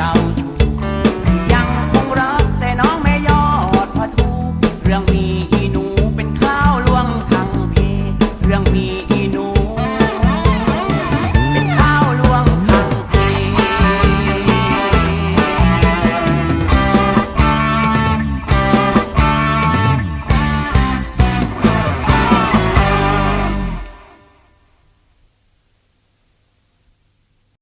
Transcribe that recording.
จ้าชู้ยังคงรักแต่น้องไม่ยอดพอทุกเรื่องมี